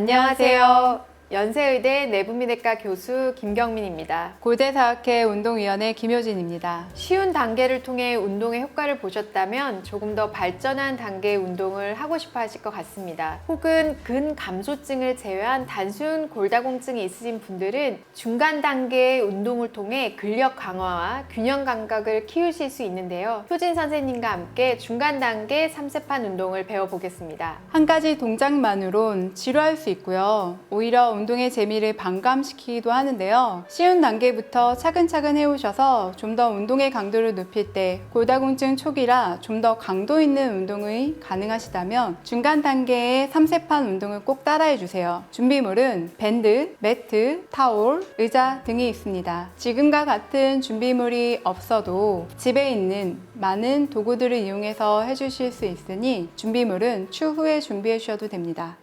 안녕하세요. 연세의대 내부미내과 교수 김경민입니다. 고대사학회 운동위원회 김효진입니다. 쉬운 단계를 통해 운동의 효과를 보셨다면 조금 더 발전한 단계의 운동을 하고 싶어 하실 것 같습니다. 혹은 근감소증을 제외한 단순 골다공증이 있으신 분들은 중간 단계의 운동을 통해 근력 강화와 균형 감각을 키우실 수 있는데요. 효진 선생님과 함께 중간 단계 삼세판 운동을 배워보겠습니다. 한 가지 동작만으론 지루할 수 있고요. 오히려 운동의 재미를 반감시키기도 하는데요. 쉬운 단계부터 차근차근 해오셔서 좀 더 운동의 강도를 높일 때 골다공증 초기라 좀 더 강도 있는 운동이 가능하시다면 중간 단계의 3세판 운동을 꼭 따라해 주세요. 준비물은 밴드, 매트, 타올, 의자 등이 있습니다. 지금과 같은 준비물이 없어도 집에 있는 많은 도구들을 이용해서 해주실 수 있으니 준비물은 추후에 준비해 주셔도 됩니다.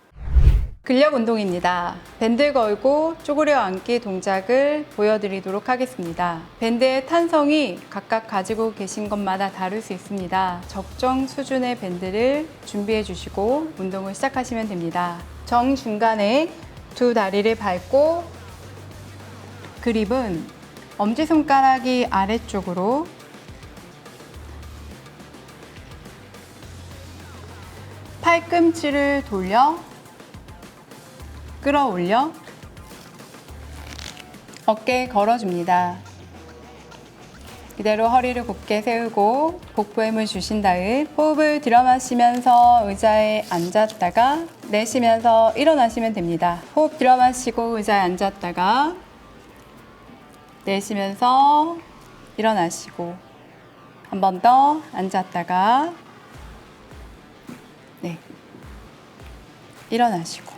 근력 운동입니다. 밴드 걸고 쪼그려 앉기 동작을 보여드리도록 하겠습니다. 밴드의 탄성이 각각 가지고 계신 것마다 다를 수 있습니다. 적정 수준의 밴드를 준비해 주시고 운동을 시작하시면 됩니다. 정중간에 두 다리를 밟고 그립은 엄지손가락이 아래쪽으로 팔꿈치를 돌려 끌어올려 어깨에 걸어줍니다. 이대로 허리를 곧게 세우고 복부에 힘을 주신 다음 호흡을 들여 마시면서 의자에 앉았다가 내쉬면서 일어나시면 됩니다. 호흡 들여 마시고 의자에 앉았다가 내쉬면서 일어나시고 한 번 더 앉았다가 네 일어나시고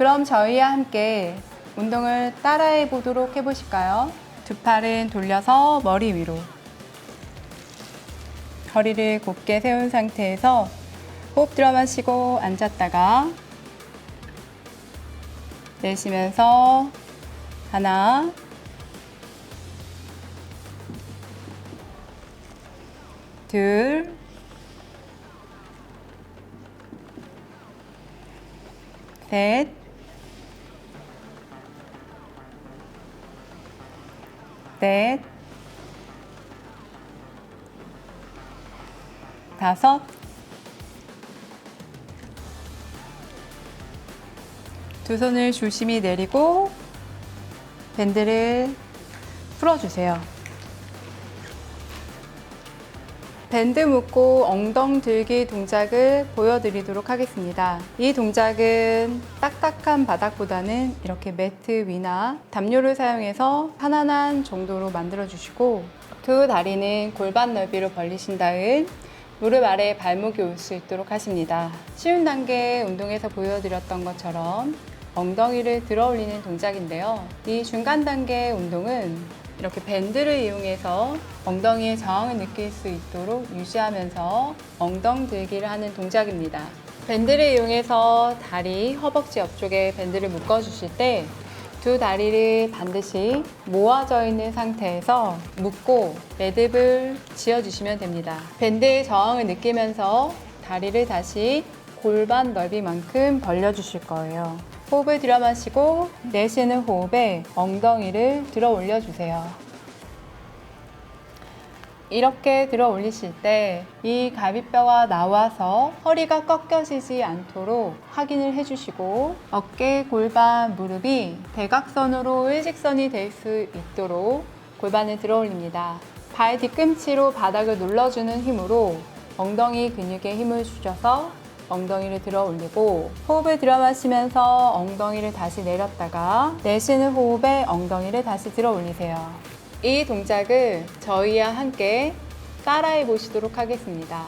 그럼 저희와 함께 운동을 따라해 보도록 해보실까요? 두 팔은 돌려서 머리 위로. 허리를 곧게 세운 상태에서 호흡 들어 마시고 앉았다가 내쉬면서 하나, 둘, 셋, 넷, 다섯, 두 손을 조심히 내리고 밴드를 풀어주세요. 밴드 묶고 엉덩 들기 동작을 보여드리도록 하겠습니다. 이 동작은 딱딱한 바닥보다는 이렇게 매트 위나 담요를 사용해서 편안한 정도로 만들어 주시고 두 다리는 골반 넓이로 벌리신 다음 무릎 아래 발목이 올 수 있도록 하십니다. 쉬운 단계 운동에서 보여드렸던 것처럼 엉덩이를 들어 올리는 동작인데요. 이 중간 단계 운동은 이렇게 밴드를 이용해서 엉덩이의 저항을 느낄 수 있도록 유지하면서 엉덩 들기를 하는 동작입니다. 밴드를 이용해서 다리, 허벅지 옆쪽에 밴드를 묶어 주실 때 두 다리를 반드시 모아져 있는 상태에서 묶고 매듭을 지어 주시면 됩니다. 밴드의 저항을 느끼면서 다리를 다시 골반 넓이만큼 벌려 주실 거예요. 호흡을 들여 마시고 내쉬는 호흡에 엉덩이를 들어 올려 주세요. 이렇게 들어 올리실 때 이 갈비뼈가 나와서 허리가 꺾여지지 않도록 확인을 해주시고 어깨, 골반, 무릎이 대각선으로 일직선이 될 수 있도록 골반을 들어 올립니다. 발 뒤꿈치로 바닥을 눌러주는 힘으로 엉덩이 근육에 힘을 주셔서 엉덩이를 들어 올리고 호흡을 들여 마시면서 엉덩이를 다시 내렸다가 내쉬는 호흡에 엉덩이를 다시 들어 올리세요. 이 동작을 저희와 함께 따라해 보시도록 하겠습니다.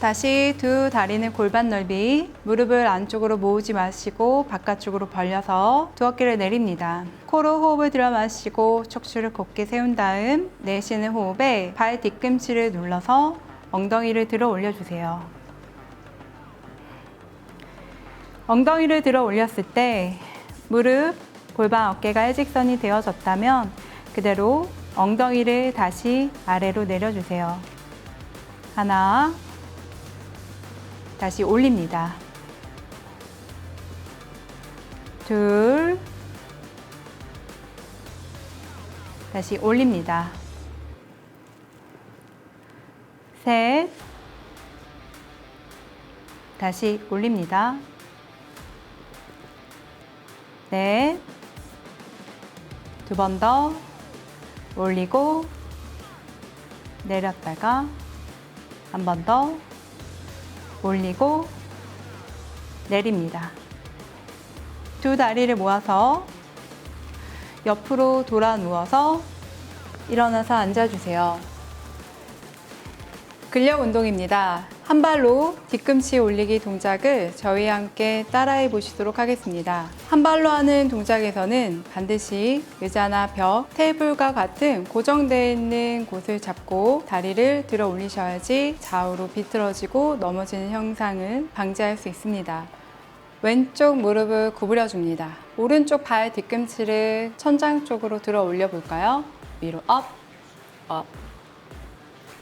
다시 두 다리는 골반 넓이, 무릎을 안쪽으로 모으지 마시고 바깥쪽으로 벌려서 두 어깨를 내립니다. 코로 호흡을 들여 마시고 척추를 곧게 세운 다음 내쉬는 호흡에 발 뒤꿈치를 눌러서 엉덩이를 들어 올려주세요. 엉덩이를 들어 올렸을 때 무릎, 골반, 어깨가 일직선이 되어졌다면 그대로 엉덩이를 다시 아래로 내려주세요. 하나, 다시 올립니다. 둘, 다시 올립니다. 셋, 다시 올립니다. 넷, 두번 더 올리고 내렸다가 한 번 더 올리고 내립니다. 두 다리를 모아서 옆으로 돌아 누워서 일어나서 앉아주세요. 근력 운동입니다. 한 발로 뒤꿈치 올리기 동작을 저희와 함께 따라해 보시도록 하겠습니다. 한 발로 하는 동작에서는 반드시 의자나 벽, 테이블과 같은 고정되어 있는 곳을 잡고 다리를 들어 올리셔야지 좌우로 비틀어지고 넘어지는 형상을 방지할 수 있습니다. 왼쪽 무릎을 구부려 줍니다. 오른쪽 발 뒤꿈치를 천장 쪽으로 들어 올려 볼까요? 위로 업, 업.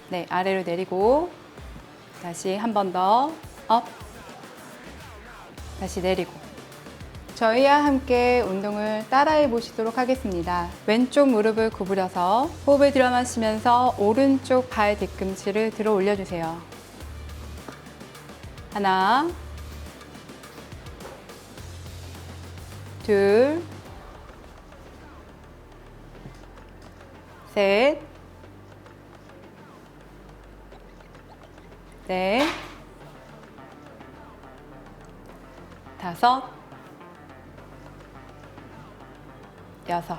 네, 아래로 내리고 다시 한 번 더 업. 다시 내리고. 저희와 함께 운동을 따라해 보시도록 하겠습니다. 왼쪽 무릎을 구부려서 호흡을 들여 마시면서 오른쪽 발 뒤꿈치를 들어 올려 주세요. 하나, 둘, 셋, 넷, 다섯, 여섯.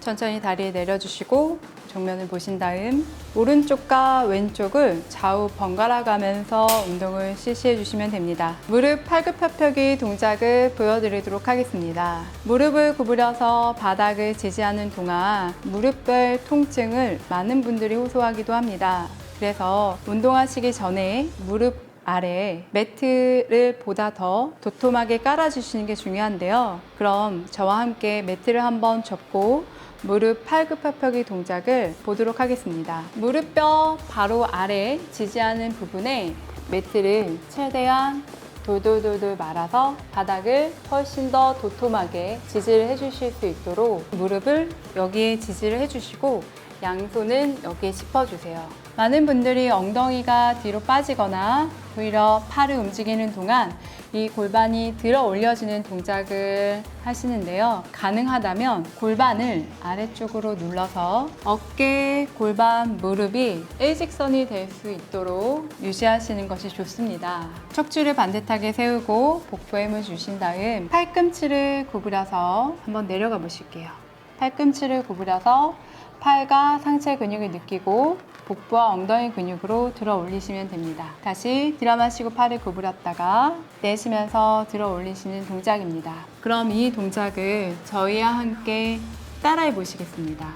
천천히 다리 내려주시고 정면을 보신 다음 오른쪽과 왼쪽을 좌우 번갈아 가면서 운동을 실시해 주시면 됩니다. 무릎 팔굽혀펴기 동작을 보여드리도록 하겠습니다. 무릎을 구부려서 바닥을 지지하는 동안 무릎별 통증을 많은 분들이 호소하기도 합니다. 그래서 운동하시기 전에 무릎 아래 매트를 보다 더 도톰하게 깔아주시는 게 중요한데요. 그럼 저와 함께 매트를 한번 접고 무릎 팔굽혀펴기 동작을 보도록 하겠습니다. 무릎뼈 바로 아래 지지하는 부분에 매트를 최대한 돌돌돌돌 말아서 바닥을 훨씬 더 도톰하게 지지를 해주실 수 있도록 무릎을 여기에 지지를 해주시고 양손은 여기에 짚어주세요. 많은 분들이 엉덩이가 뒤로 빠지거나 오히려 팔을 움직이는 동안 이 골반이 들어 올려지는 동작을 하시는데요. 가능하다면 골반을 아래쪽으로 눌러서 어깨, 골반, 무릎이 일직선이 될 수 있도록 유지하시는 것이 좋습니다. 척추를 반듯하게 세우고 복부에 힘을 주신 다음 팔꿈치를 구부려서 한번 내려가 보실게요. 팔꿈치를 구부려서 팔과 상체 근육을 느끼고 복부와 엉덩이 근육으로 들어 올리시면 됩니다. 다시 들어 마시고 팔을 구부렸다가 내쉬면서 들어 올리시는 동작입니다. 그럼 이 동작을 저희와 함께 따라해 보시겠습니다.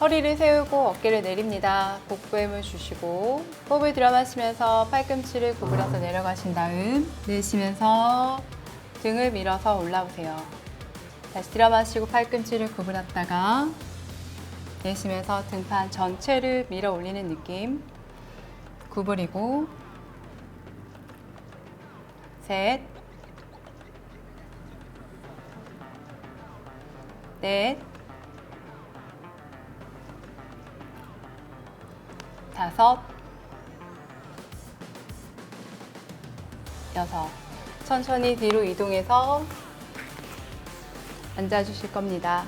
허리를 세우고 어깨를 내립니다. 복부에 힘을 주시고 호흡을 들어 마시면서 팔꿈치를 구부려서 내려가신 다음 내쉬면서 등을 밀어서 올라오세요. 다시 들어 마시고 팔꿈치를 구부렸다가 내쉬면서 등판 전체를 밀어 올리는 느낌. 구부리고 셋, 넷, 다섯, 여섯. 천천히 뒤로 이동해서 앉아주실 겁니다.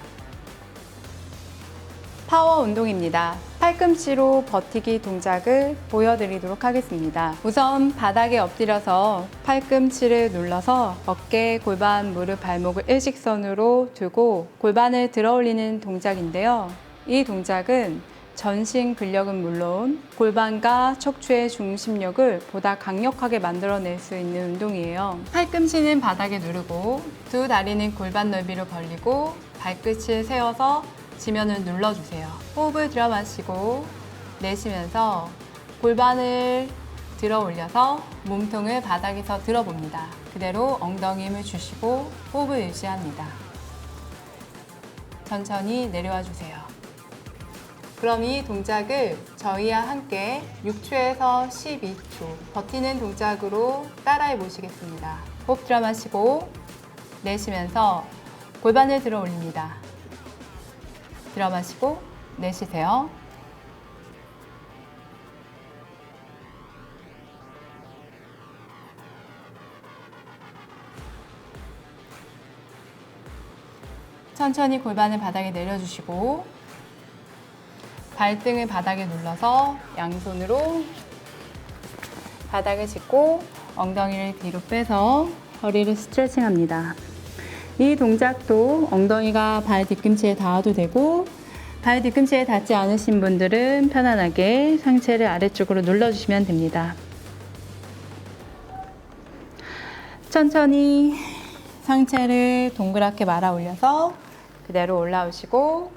파워 운동입니다. 팔꿈치로 버티기 동작을 보여드리도록 하겠습니다. 우선 바닥에 엎드려서 팔꿈치를 눌러서 어깨, 골반, 무릎, 발목을 일직선으로 두고 골반을 들어 올리는 동작인데요. 이 동작은 전신 근력은 물론 골반과 척추의 중심력을 보다 강력하게 만들어낼 수 있는 운동이에요. 팔꿈치는 바닥에 누르고 두 다리는 골반 넓이로 벌리고 발끝을 세워서 지면을 눌러주세요. 호흡을 들여 마시고 내쉬면서 골반을 들어 올려서 몸통을 바닥에서 들어봅니다. 그대로 엉덩이 힘을 주시고 호흡을 유지합니다. 천천히 내려와 주세요. 그럼 이 동작을 저희와 함께 6초에서 12초 버티는 동작으로 따라해 보시겠습니다. 호흡 들어 마시고 내쉬면서 골반을 들어 올립니다. 들어 마시고 내쉬세요. 천천히 골반을 바닥에 내려주시고 발등을 바닥에 눌러서 양손으로 바닥을 짚고 엉덩이를 뒤로 빼서 허리를 스트레칭 합니다. 이 동작도 엉덩이가 발 뒤꿈치에 닿아도 되고 발 뒤꿈치에 닿지 않으신 분들은 편안하게 상체를 아래쪽으로 눌러주시면 됩니다. 천천히 상체를 동그랗게 말아 올려서 그대로 올라오시고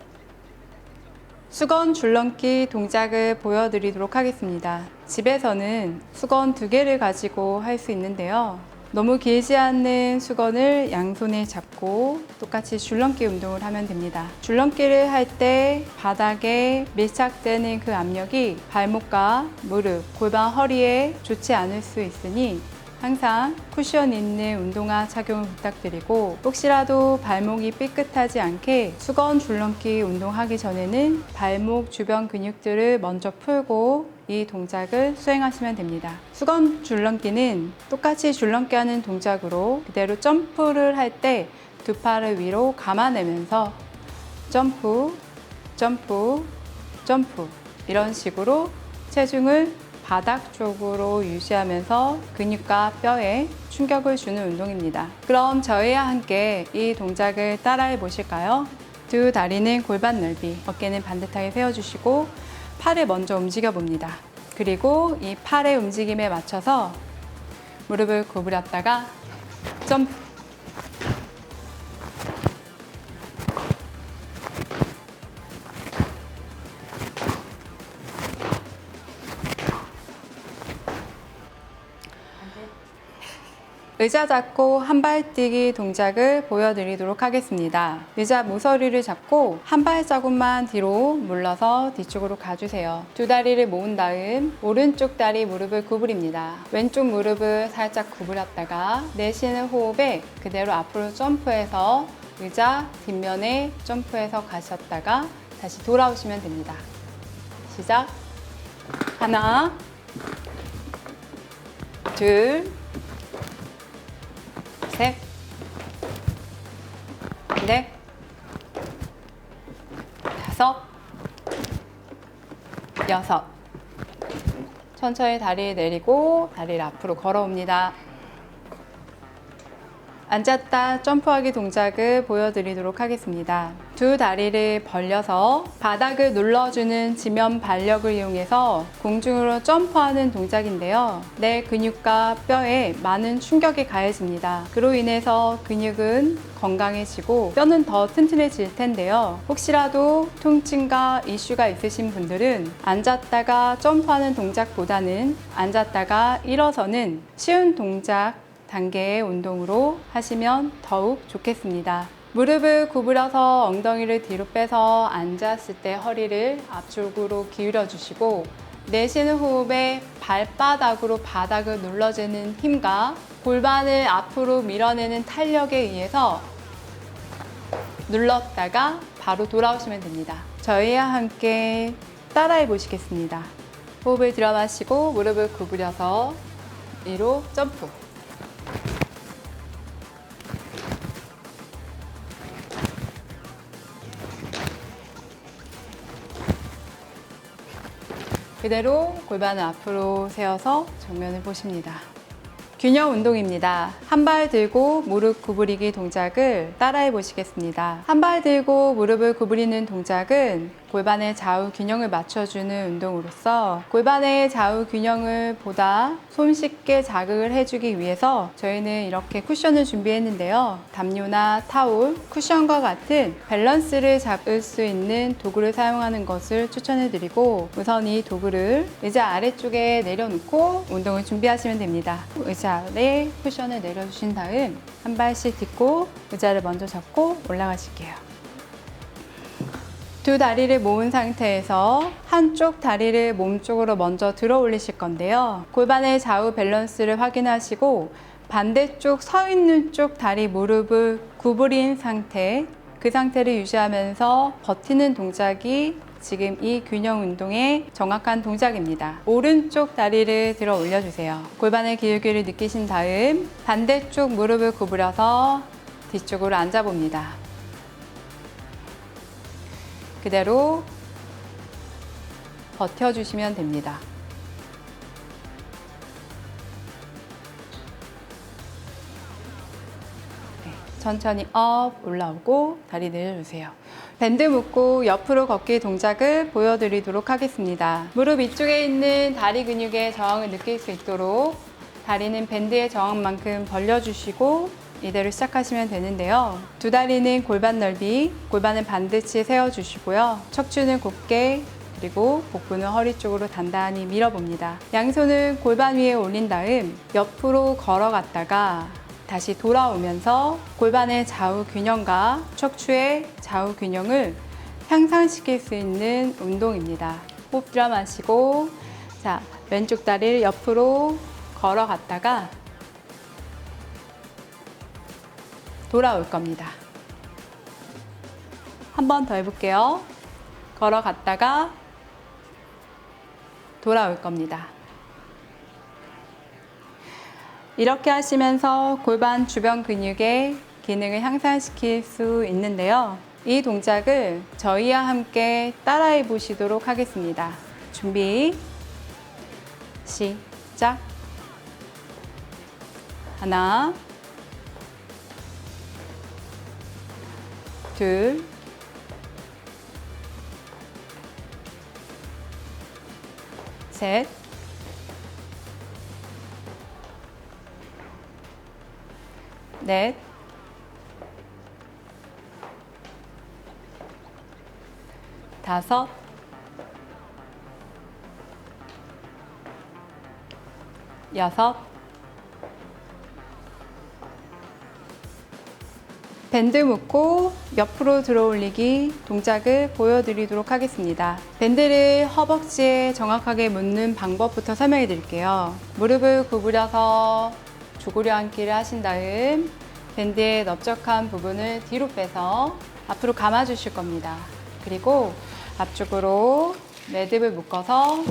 수건 줄넘기 동작을 보여드리도록 하겠습니다. 집에서는 수건 두 개를 가지고 할 수 있는데요. 너무 길지 않는 수건을 양손에 잡고 똑같이 줄넘기 운동을 하면 됩니다. 줄넘기를 할 때 바닥에 밀착되는 그 압력이 발목과 무릎, 골반, 허리에 좋지 않을 수 있으니 항상 쿠션 있는 운동화 착용을 부탁드리고 혹시라도 발목이 삐끗하지 않게 수건 줄넘기 운동하기 전에는 발목 주변 근육들을 먼저 풀고 이 동작을 수행하시면 됩니다. 수건 줄넘기는 똑같이 줄넘기 하는 동작으로 그대로 점프를 할 때 두 팔을 위로 감아내면서 점프, 점프, 점프 이런 식으로 체중을 바닥 쪽으로 유지하면서 근육과 뼈에 충격을 주는 운동입니다. 그럼 저희와 함께 이 동작을 따라해 보실까요? 두 다리는 골반 넓이, 어깨는 반듯하게 세워주시고 팔을 먼저 움직여 봅니다. 그리고 이 팔의 움직임에 맞춰서 무릎을 구부렸다가 점프. 의자 잡고 한 발 뛰기 동작을 보여드리도록 하겠습니다. 의자 모서리를 잡고 한 발자국만 뒤로 물러서 뒤쪽으로 가주세요. 두 다리를 모은 다음 오른쪽 다리 무릎을 구부립니다. 왼쪽 무릎을 살짝 구부렸다가 내쉬는 호흡에 그대로 앞으로 점프해서 의자 뒷면에 점프해서 가셨다가 다시 돌아오시면 됩니다. 시작. 하나, 둘, 셋, 넷, 다섯, 여섯. 천천히 다리 내리고 다리를 앞으로 걸어옵니다. 앉았다 점프하기 동작을 보여드리도록 하겠습니다. 두 다리를 벌려서 바닥을 눌러주는 지면 발력을 이용해서 공중으로 점프하는 동작인데요. 내 근육과 뼈에 많은 충격이 가해집니다. 그로 인해서 근육은 건강해지고 뼈는 더 튼튼해질 텐데요. 혹시라도 통증과 이슈가 있으신 분들은 앉았다가 점프하는 동작보다는 앉았다가 일어서는 쉬운 동작 단계의 운동으로 하시면 더욱 좋겠습니다. 무릎을 구부려서 엉덩이를 뒤로 빼서 앉았을 때 허리를 앞쪽으로 기울여 주시고 내쉬는 호흡에 발바닥으로 바닥을 눌러주는 힘과 골반을 앞으로 밀어내는 탄력에 의해서 눌렀다가 바로 돌아오시면 됩니다. 저희와 함께 따라해 보시겠습니다. 호흡을 들여 마시고 무릎을 구부려서 위로 점프. 그대로 골반을 앞으로 세워서 정면을 보십니다. 균형 운동입니다. 한 발 들고 무릎 구부리기 동작을 따라해 보시겠습니다. 한 발 들고 무릎을 구부리는 동작은 골반의 좌우 균형을 맞춰주는 운동으로서 골반의 좌우 균형을 보다 손쉽게 자극을 해주기 위해서 저희는 이렇게 쿠션을 준비했는데요. 담요나 타올, 쿠션과 같은 밸런스를 잡을 수 있는 도구를 사용하는 것을 추천해 드리고 우선 이 도구를 의자 아래쪽에 내려놓고 운동을 준비하시면 됩니다. 의자 아래 쿠션을 내려주신 다음 한 발씩 딛고 의자를 먼저 잡고 올라가실게요. 두 다리를 모은 상태에서 한쪽 다리를 몸쪽으로 먼저 들어 올리실 건데요. 골반의 좌우 밸런스를 확인하시고 반대쪽 서 있는 쪽 다리 무릎을 구부린 상태, 그 상태를 유지하면서 버티는 동작이 지금 이 균형 운동의 정확한 동작입니다. 오른쪽 다리를 들어 올려주세요. 골반의 기울기를 느끼신 다음 반대쪽 무릎을 구부려서 뒤쪽으로 앉아봅니다. 그대로 버텨주시면 됩니다. 천천히 업 올라오고 다리 내려주세요. 밴드 묶고 옆으로 걷기 동작을 보여드리도록 하겠습니다. 무릎 위쪽에 있는 다리 근육의 저항을 느낄 수 있도록 다리는 밴드의 저항만큼 벌려주시고 이대로 시작하시면 되는데요. 두 다리는 골반 넓이, 골반은 반드시 세워주시고요. 척추는 곧게 그리고 복부는 허리 쪽으로 단단히 밀어봅니다. 양손을 골반 위에 올린 다음 옆으로 걸어갔다가 다시 돌아오면서 골반의 좌우 균형과 척추의 좌우 균형을 향상시킬 수 있는 운동입니다. 호흡 들어 마시고 자 왼쪽 다리를 옆으로 걸어갔다가 돌아올 겁니다. 한 번 더 해볼게요. 걸어갔다가 돌아올 겁니다. 이렇게 하시면서 골반 주변 근육의 기능을 향상시킬 수 있는데요. 이 동작을 저희와 함께 따라해 보시도록 하겠습니다. 준비, 시작. 하나, 둘, 셋, 넷, 다섯, 여섯, 밴드 묶고 옆으로 들어 올리기 동작을 보여드리도록 하겠습니다. 밴드를 허벅지에 정확하게 묶는 방법부터 설명해 드릴게요. 무릎을 구부려서 주구려 앉기를 하신 다음 밴드의 넓적한 부분을 뒤로 빼서 앞으로 감아 주실 겁니다. 그리고 앞쪽으로 매듭을 묶어서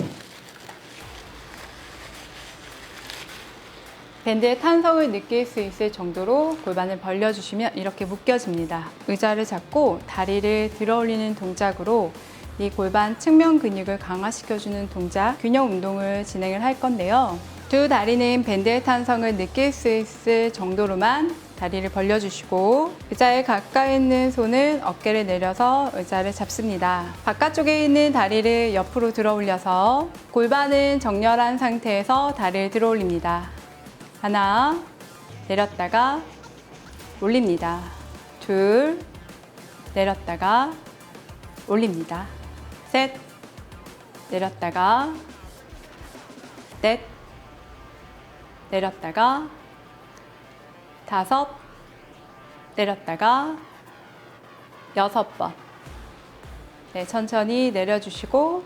밴드의 탄성을 느낄 수 있을 정도로 골반을 벌려주시면 이렇게 묶여집니다. 의자를 잡고 다리를 들어 올리는 동작으로 이 골반 측면 근육을 강화시켜주는 동작, 균형 운동을 진행을 할 건데요. 두 다리는 밴드의 탄성을 느낄 수 있을 정도로만 다리를 벌려주시고 의자에 가까이 있는 손은 어깨를 내려서 의자를 잡습니다. 바깥쪽에 있는 다리를 옆으로 들어 올려서 골반은 정렬한 상태에서 다리를 들어 올립니다. 하나, 내렸다가 올립니다. 둘, 내렸다가 올립니다. 셋, 내렸다가 넷, 내렸다가 다섯, 내렸다가 여섯 번. 네, 천천히 내려주시고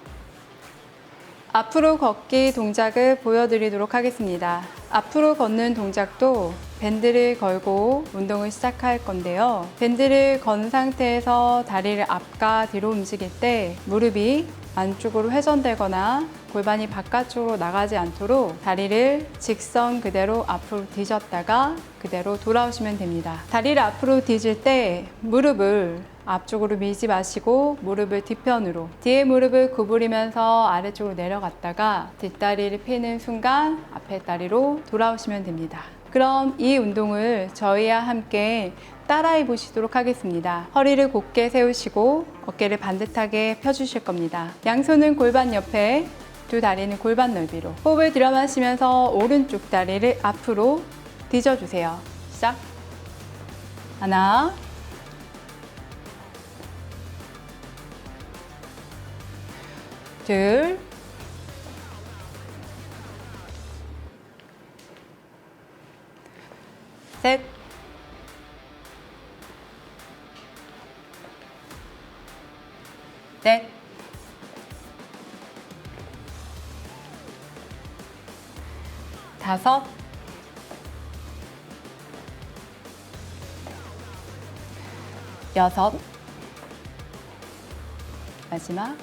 앞으로 걷기 동작을 보여드리도록 하겠습니다. 앞으로 걷는 동작도 밴드를 걸고 운동을 시작할 건데요. 밴드를 건 상태에서 다리를 앞과 뒤로 움직일 때 무릎이 안쪽으로 회전되거나 골반이 바깥쪽으로 나가지 않도록 다리를 직선 그대로 앞으로 뒤졌다가 그대로 돌아오시면 됩니다. 다리를 앞으로 뒤질 때 무릎을 앞쪽으로 밀지 마시고 무릎을 뒤편으로 뒤에 무릎을 구부리면서 아래쪽으로 내려갔다가 뒷다리를 펴는 순간 앞에 다리로 돌아오시면 됩니다. 그럼 이 운동을 저희와 함께 따라해 보시도록 하겠습니다. 허리를 곧게 세우시고 어깨를 반듯하게 펴주실 겁니다. 양손은 골반 옆에 두 다리는 골반 넓이로 호흡을 들여 마시면서 오른쪽 다리를 앞으로 뒤져주세요. 시작. 하나, 둘, 갈색, 땡, 다섯, 여섯, 마지막,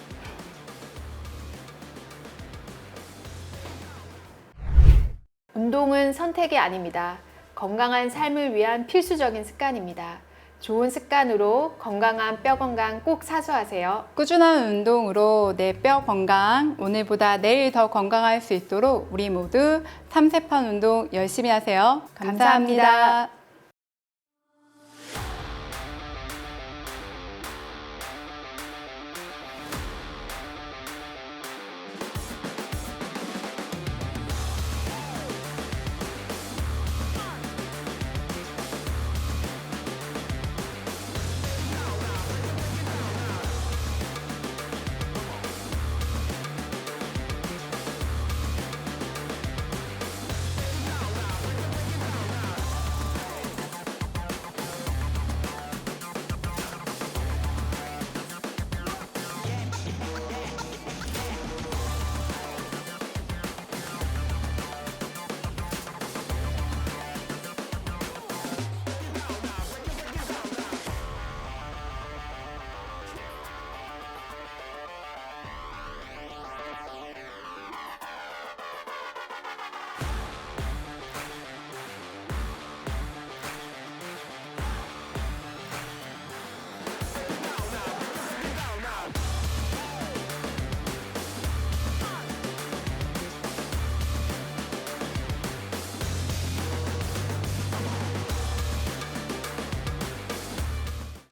운동은 선택이 아닙니다. 건강한 삶을 위한 필수적인 습관입니다. 좋은 습관으로 건강한 뼈 건강 꼭 사수하세요. 꾸준한 운동으로 내 뼈 건강, 오늘보다 내일 더 건강할 수 있도록 우리 모두 삼세판 운동 열심히 하세요. 감사합니다. 감사합니다.